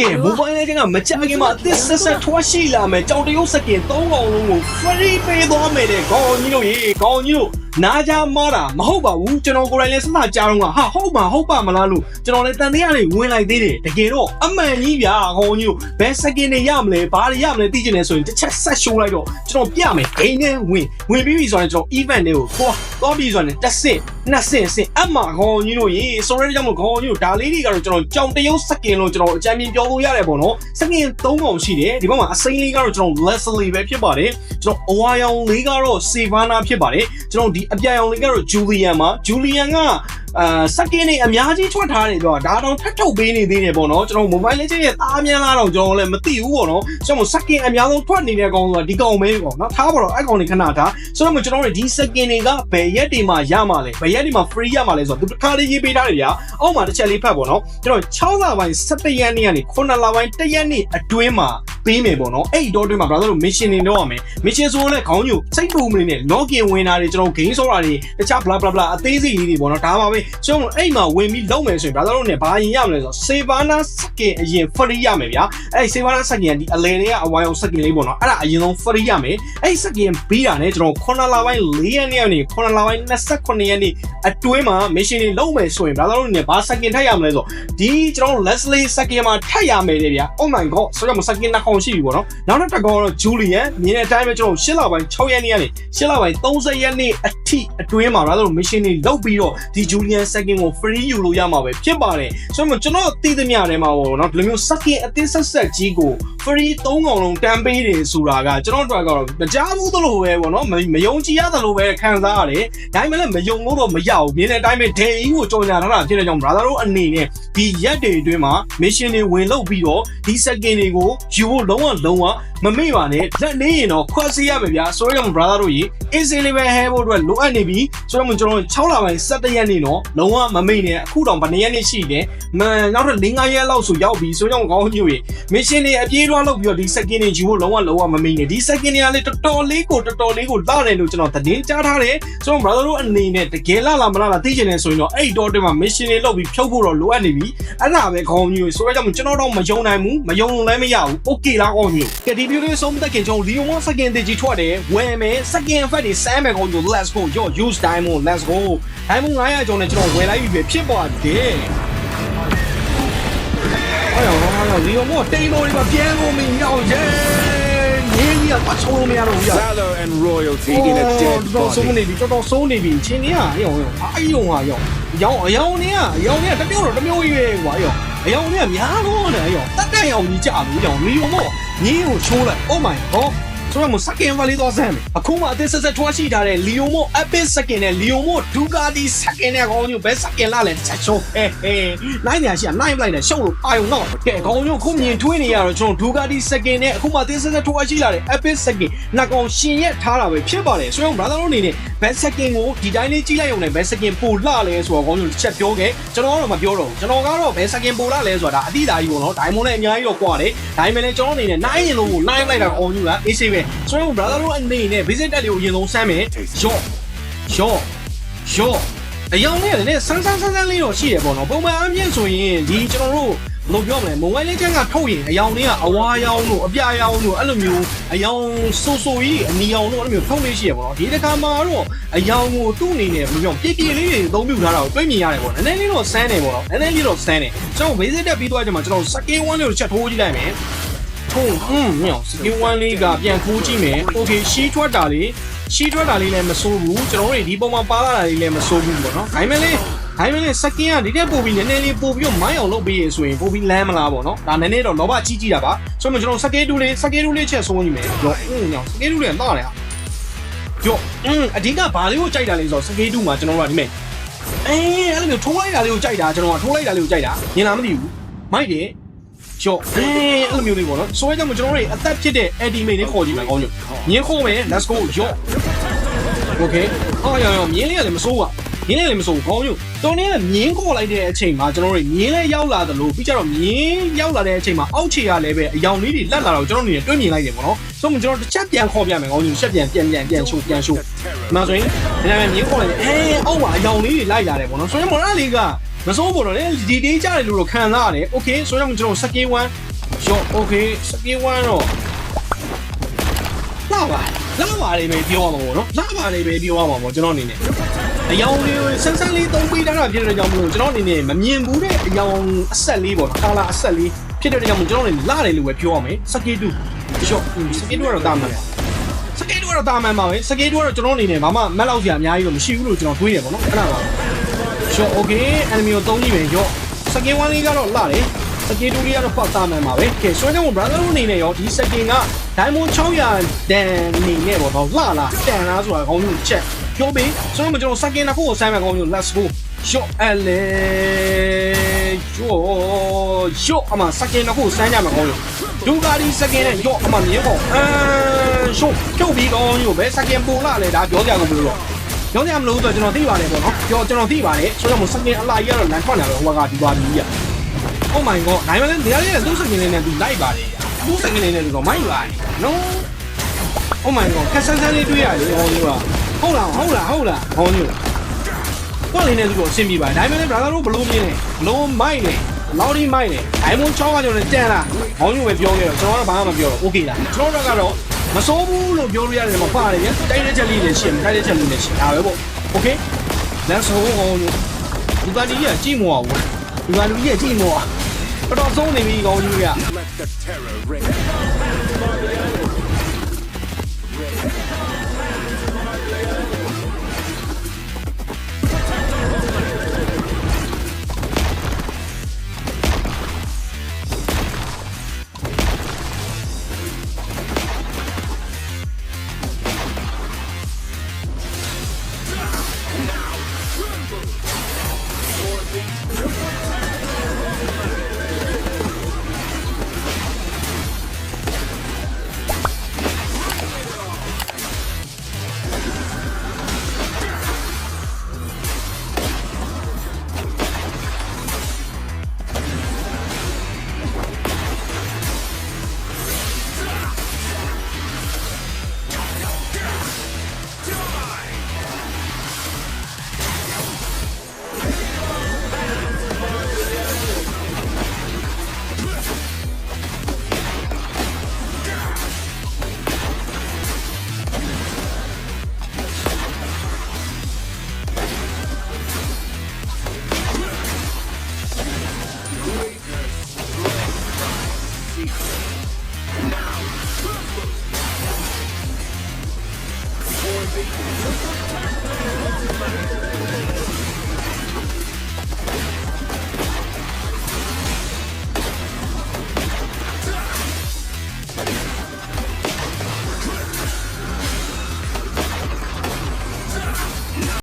ကဲမိုဘိုင်းလေးကမကြခင်မှာအသစ်ဆက်ဆက်ထွားရှိလာမယ်ကြောင်တရုပ်စကင်၃កောင်လုံးကို free ပေးသွားမယ်တဲ့ခေါင်းကြီးတို့ရေခေါင်းကြီးတို့ နားကြမားတာမဟုတ်ပါဘူးကျွန်တော်ကိုယ်တိုင်လည်းစစကြားတော့ကဟာဟုတ်ပါဟုတ်ပါမလားလို့ကျွန်တော်လည်းတန်တရားတွေဝင်လိုက်သေးတယ်တကယ်တော့အမှန်ကြီးဗျာခေါင်းကြီးတို့ဘယ်စကင်တွေရမလဲဘာတွေရမလဲသိချင်တယ်ဆိုရင်တစ်ချက်ဆက်ရှိုးလိုက်တော့ကျွန်တော်ပြမယ်ဂိမ်းနဲ့ဝင်ဝင်ပြီးပြီဆိုရင်ကျွန်တော် event တွေကိုဟောတော့ပြီးဆိုရင်တစ်ဆင့်နှစ်ဆင့်ဆင့်အမှခေါင်းကြီးတို့ရေဆိုရဲကြောင့်မခေါင်းကြီးတို့ဒါလေးတွေကတော့ကျွန်တော်ကြောင်တရုပ်စကင်လို့ကျွန်တော်အကြမ်းမြင်ပြောလို့ရတယ်ပေါ့နော်စကင်၃កောင်ရှိတယ်ဒီဘက်မှာအစိမ်းလေးကတော့ကျွန်တော် Leslie ပဲဖြစ်ပါတယ်ကျွန်တော်အဝါရောင်လေးကတော့ Savannah ဖြစ်ပါတယ်ကျွန်တော်ဒီအပြာရောင်လေးကတော့ Julian ပါ Julian ကအာစကင်နေအများကြီးထွက်ထားတယ်တော့ဒါတော့ထပ်ထုတ်ပေးနေသေးတယ်ပေါ့နော်ကျွန်တော် mobile legend ရဲ့သားများလားတော့ကျွန်တော်လည်းမသိဘူးပေါ့နော်ကျွန်တော်စကင်အများဆုံးထွက်နေတဲ့ကောင်ဆိုတာဒီကောင်ပဲပေါ့နော်ထားပါတော့အဲ့ကောင်တွေခဏထားဆိုတော့ကျွန်တော်တို့ဒီစကင်တွေကဘယ်ရက်တွေမှာရမှာလဲဘယ်ရက်တွေမှာ free ရမှာလဲဆိုတော့သူတစ်ခါလေးရေးပေးထားတယ်ဗျာအောက်မှာတစ်ချက်လေးဖတ်ပေါ့နော်ကျွန်တော်6လပိုင်း17ရက်နေ့ကနေ9လပိုင်း1ရက်နေ့အတွင်းမှာ ပေးမယ်ပေါ့နော်အဲ့ဒီတော့အတွင်းမှာ brother တို့ mission တွေလုပ်ရမယ် mission ဆိုတော့လည်းခေါင်းညိုစိတ်ပူမနေနဲ့ login ဝင်တာတွေကျွန်တော် game ဆောတာတွေတခြား bla bla bla အသေးစိတ်လေးတွေပေါ့နော်ဒါပါပဲကျွန်တော်အဲ့မှာဝင်ပြီးလုပ်မယ်ဆိုရင် brother တို့ ਨੇ ဘာရင်ရမလဲဆိုတော့ Savannah skin အရင် free ရမယ်ဗျာအဲ့ Savannah skin ဒီအလဲတွေကအဝိုင်းအောင် skin လေးပေါ့နော်အဲ့ဒါအရင်ဆုံး free ရမယ်အဲ့ skin ပြီးတာ ਨੇ ကျွန်တော်9လပိုင်း4ရက်နေ့ကနေ9လပိုင်း29ရက်နေ့အတွင်းမှာ mission တွေလုပ်မယ်ဆိုရင် brother တို့ ne ဘာ skin ထပ်ရမလဲဆိုတော့ဒီကျွန်တော် Leslie skin မှာထပ်ရမယ်လေဗျာ oh my god ဆိုတော့ skin နှစ်ကောင်ရှိပြီပေါ့နော်နောက်တစ်တစ်ကောင်ကတော့ Julian မြင်တဲ့အတိုင်းပဲကျွန်တော်8လပိုင်း6ရက်နေ့ကနေ8လပိုင်း30ရက်နေ့အထိအတွင်းမှာ brother တို့ mission တွေလုပ်ပြီးတော့ဒီ Julian second ကို free ယူလို့ရမှာပဲဖြစ်ပါတယ်ဆိုတော့ကျွန်တော်သိသမျှထဲမှာပေါ့နော်ဒီလိုမျိုး second အသစ်ဆက်ဆက်ကြီးကို free 3កောင်လုံးတန်ပေးတယ်ဆိုတာကကျွန်တော်တို့ကတော့မကြားဘူးသလိုပဲပေါ့နော်မမယုံကြည်ရသလိုပဲခံစားရတယ်ဒါပေမဲ့လည်းမယုံလို့တော့မရဘူးမြင်တဲ့အတိုင်းပဲ day ကြီးကိုကြော်ညာထားတာဖြစ်တဲ့ကြောင့် brother တို့အနေနဲ့ဒီရက်တွေအတွင်းမှာ mission တွေဝင်လုပ်ပြီးတော့ဒီ second တွေကိုယူဖို့လုံးဝလုံးဝမမေ့ပါနဲ့လက်နေရင်တော့ခွက်စီရမယ်ဗျာဆိုတော့ brother တို့ကြီး easy လေးပဲဟဲဖို့အတွက်လိုအပ်နေပြီဆိုတော့ကျွန်တော်6လပိုင်း17ရက်နေ့တော့လုံးဝမမေ့နဲ့အခုတော့ဗနေ့ရက်နေ့ရှိတယ်မနောက်တော့5ရက်လောက်ဆိုရောက်ပြီဆိုတော့ကောင်းညို့ရေ mission တွေအပြေးလွှားလုပ်ပြီးတော့ဒီ second တွေယူဖို့လုံးဝလုံးဝမမေ့နဲ့ဒီ second တွေကလည်းတော်တော်လေးကိုတော်တော်လေးကိုလာတယ်လို့ကျွန်တော်သတင်းကြားထားတယ်ဆိုတော့ brother တို့အနေနဲ့တကယ်လာလာမလာလာသိချင်တယ်ဆိုရင်တော့အဲ့ဒီတော့တည်းမှာ mission တွေလုပ်ပြီးဖြုတ်ဖို့တော့လိုအပ်နေပြီအဲ့ဒါပဲကောင်းညို့ဆိုတော့ကြောင့်ကျွန်တော်တော့မယုံနိုင်ဘူးမယုံလည်းမရဘူး okay လားကောင်းညို့ကဲဒီဗီဒီယိုလေးဆုံးသက်ခင်ကျွန်တော် Leo 1 second တကြီးထွက်တယ်ဝယ်မယ် second effect တွေစမ်းမယ်ကောင်းညို့ let's go yo use diamond let's go diamond 900ကျော်နဲ့ကျွန်တော်ဝယ်လိုက်ပြီပဲဖြစ်ပါတယ်အဲ့တော့ဟာလီယိုမောတိန်လို့ဒီမှာပြန်လို့မရောက်ရဲ့ငင်းကြီးကပတ်ချုံလို့မရတော့ဘူးရ Valor and royalty in a dead တော်ဆုံး body. နေပြီတော်တော်ဆုံးနေပြီချင်းနေရရောရောအဲ့ယုံဟာရောရောအယောင်နေရအယောင်နေတမျိုးတော့တမျိုးကြီးပဲကွာရောအယော င်နေများတော့နေရောတက်တက်ရောင်ကြီးကြလို့ရောလီယိုမောငင်းကိုချိုးလိုက် oh my god ဆိုတော့မစကင်ဗလီတော့ဆမ်းမယ်အခုမှအသစ်ဆက်ဆက်ထွားရှိထားတဲ့လီယိုမို epic စကင်နဲ့လီယိုမိုဒူကာတီစကင်နဲ့ခေါင်းညိုဘယ်စကင်လာလဲချက်ချိုးဟဲဟဲနိုင်နေရရှိနိုင်ပလိုက်နဲ့ရှုံလို့အာယုံတော့ကဲခေါင်းညိုခုမြင်ထွေးနေရတော့ကျွန်တော်ဒူကာတီစကင်နဲ့အခုမှအသစ်ဆက်ဆက်ထွားရှိလာတဲ့ epic စကင်နှစ်ကောင်ရှင်ရက်ထားတာပဲဖြစ်ပါတယ်ဆိုတော့ brother တို့အနေနဲ့ဘယ်စကင်ကိုဒီတိုင်းလေးကြီးလိုက်ရုံနဲ့ဘယ်စကင်ပိုလှလဲဆိုတော့ခေါင်းညိုတစ်ချက်ပြောခဲ့ကျွန်တော်ကတော့မပြောတော့ဘူးကျွန်တော်ကတော့ဘယ်စကင်ပိုလှလဲဆိုတာဒါအတိအသားကြီးပေါ့နော်ဒိုင်မွန်နဲ့အများကြီးတော့ကွာတယ်ဒါပေမဲ့လည်းကျွန်တော်အနေနဲ့နိုင်ရင်လို့နိုင်လိုက်တာခေါင်းညိုကအေးဆေးပဲဆိုတော့ brother တို့အနေနဲ့ visit တက်လေးကိုအရင်ဆုံးစမ်းမယ်ရော့ရော့ရော့အယောင်လေးကလည်းဆန်းဆန်းဆန်းဆန်းလေးတော့ရှိရပေါ့နော်ပုံမှန်အမြင့်ဆိုရင်ဒီကျွန်တော်တို့ဘယ်လိုပြောမလဲမုံဝိုင်းလေးချမ်းကထုတ်ရင်အယောင်လေးကအဝါရောင်တို့အပြာရောင်တို့အဲ့လိုမျိုးအယောင်ဆူဆူကြီးအနီရောင်တို့အဲ့လိုမျိုးထုတ်လေးရှိရပေါ့နော်ဒီတစ်ခါမှာတော့အယောင်ကိုသူ့အနေနဲ့ဘယ်လိုပြောပြပြလေးတွေအသုံးပြုထားတာကိုတွေ့မြင်ရတယ်ပေါ့နည်းနည်းလေးတော့ဆန်းတယ်ပေါ့နော်နည်းနည်းလေးတော့ဆန်းတယ်ကျွန်တော် visit တက်ပြီးသွားကြမှာကျွန်တော် second one လေးကိုချက်ထိုးကြည့်လိုက်မယ် ထုံးอืมမြောင်စကီဝမ်လေးကပြန်ခိုးကြည့်မယ်โอเคရှီးထွက်တာလေးရှီးထွက်တာလေးလည်းမစိုးဘူးကျွန်တော်တို့ဒီပုံမှာပါလာတာလေးလည်းမစိုးဘူးပေါ့နော်ဒါပေမဲ့လေးဒါပေမဲ့လေးစကင်ကဒီတက်ပို့ပြီးနည်းနည်းလေးပို့ပြီးတော့မိုင်းအောင်လုပ်ပေးရဆိုရင်ပို့ပြီးလမ်းမလားပေါ့နော်ဒါနည်းနည်းတော့လောဘကြီးကြီးတာပါဆိုတော့ကျွန်တော်စကင်တူလေးစကင်တူလေးချက်စိုးကြည့်မယ်ရောอืมမြောင်စကင်တူလေးကတော့တယ်ဟာရောอืมအဓိကဘာလေးကိုကြိုက်တာလဲဆိုတော့စကင်တူမှာကျွန်တော်တို့ကဒီမဲ့အေးအဲ့လိုမျိုးထိုးလိုက်တာလေးကိုကြိုက်တာကျွန်တော်ကထိုးလိုက်တာလေးကိုကြိုက်တာမြင်လားမသိဘူးမိုက်တယ် ကျော်အေးအဲ့လိုမျိုးလေးပေါ့နော်ဆိုရဲကြောင့်ကျွန်တော်တို့အသက်ဖြစ်တဲ့ ultimate လေးခေါ်ကြည့်မယ်ကောင်းညညင်းခေါ်မယ် let's go ရော့ okay အော်ရောင်ရောင်မြင်းလေးကလည်းမစိုးပါ ငင်းလဲလည်းမဆိုဘူးခေါင်းညို့တော်နေကမြင်းခေါ်လိုက်တဲ့အချိန်မှာကျွန်တော်တို့မြင်းလဲရောက်လာသလိုပြီးကြတော့မြင်းရောက်လာတဲ့အချိန်မှာအောက်ခြေကလည်းပဲအယောင်လေးတွေလက်လာတော့ကျွန်တော်နေတွေ့မြင်လိုက်တယ်ပေါ့နော်ဆိုတော့ကျွန်တော်တစ်ချက်ပြန်ခေါ်ပြမယ်ခေါင်းညို့ချက်ပြန်ပြန်ပြန်ပြန်ရှို့ပြန်ရှို့ဒါဆိုရင်ဒါပေမဲ့မြင်းခေါ်လိုက်တယ်အဲအောက်မှာအယောင်လေးတွေလိုက်လာတယ်ပေါ့နော်ဆိုရင်မော်ရလီကမစိုးပေါ်တော့လေဒီတေးကြတယ်လို့တော့ခံစားရတယ်။ Okay ဆိုတော့ကျွန်တော် second one ရော okay second one တော့လာပါ လာပါလေးပဲပြောရမှာပေါ့နော်လာပါလေးပဲပြောရမှာပေါ့ကျွန်တော်အနေနဲ့အယောင်လေးကိုဆန်းဆန်းလေးသုံးပေးတာဖြစ်တဲ့ကြောင့်မလို့ကျွန်တော်အနေနဲ့မမြင်ဘူးတဲ့အယောင်အဆက်လေးပေါ့နော်ကာလာအဆက်လေးဖြစ်တဲ့ကြောင့်မလို့ကျွန်တော်အနေနဲ့လာတယ်လို့ပဲပြောရမယ်စကေတူရှော့စကေတူကတော့တာမှန်ပါစကေတူကတော့တာမှန်ပါပဲစကေတူကတော့ကျွန်တော်အနေနဲ့ဘာမှမက်လောက်စရာအများကြီးတော့မရှိဘူးလို့ကျွန်တော်တွေးရပေါ့နော်အဲ့ဒါပါရှော့โอเค enemy ကိုသုံးကြည့်မယ်ရော့စကေ1လေးကတော့လာတယ်စကေတူလေးကတော့ပတ်သားမှန်ပါပဲကဲဆွဲကြောင့် brother တို့အနေနဲ့ရောဒီစကေက diamond 600တန်နေနဲ့ပေါ့နော်လှလာတန်လားဆိုတာခေါင်းမျိုးချက်ပြောပြီးဆိုတော့ကျွန်တော်စကင်တစ်ခုကိုဆိုင်းမဲ့ခေါင်းမျိုး let's go ရော့အလေရော့ရော့အမစကင်တစ်ခုဆိုင်းကြမှာခေါင်းမျိုးဒူကာဒီစကင်နဲ့ရော့အမမြင်းပေါ့အမ်ရှုပ်ဖြုတ်ပြီးခေါင်းမျိုးပဲစကင်ပိုလာလေဒါပြောကြကုန်မလို့တော့ပြောကြမလို့ဆိုတော့ကျွန်တော်သိပါတယ်ပေါ့နော်ပြောကျွန်တော်သိပါတယ်ဆိုတော့စကင်အလာကြီးကတော့လန်ထွက်နေတယ်ဟိုကဒီပါဒီကြီး Oh my god နိုင်မလဲနေရာလေးနဲ့သူ့စကင်လေးနဲ့သူလိုက်ပါတယ် သူ့စကင်လေးနဲ့သူတော့မိုက်ပါတယ်နော် Oh my god ခက်ဆန်းဆန်းလေးတွေ့ရတယ်ဟောမျိုးကဟုတ်လားဟုတ်လားဟုတ်လားဟောမျိုးတော့လေးနဲ့သူတို့အဆင်ပြေပါတယ်ဒါပေမဲ့ brother တို့ဘလို့မြင်လဲဘလို့မိုက်လဲလော်ဒီမိုက်လဲ iPhone 6ကကျွန်တော်တန်လားဟောမျိုးပဲပြောခဲ့တော့ကျွန်တော်ကဘာမှမပြောတော့ okay လားကျွန်တော်တို့ကတော့မစိုးဘူးလို့ပြောလို့ရတယ်မပါတယ်ဗျတိုက်တဲ့ချက်လေးလည်းရှိတယ်တိုက်တဲ့ချက်လေးလည်းရှိဒါပဲပေါ့ okay let's go ဟောမျိုးဒီပါတီကြီးကကြည့်မအောင်ဘူးဒီပါတီကြီးကကြည့်မအောင် တော်တော်ဆုံးနေပြီကောင်းကြီးက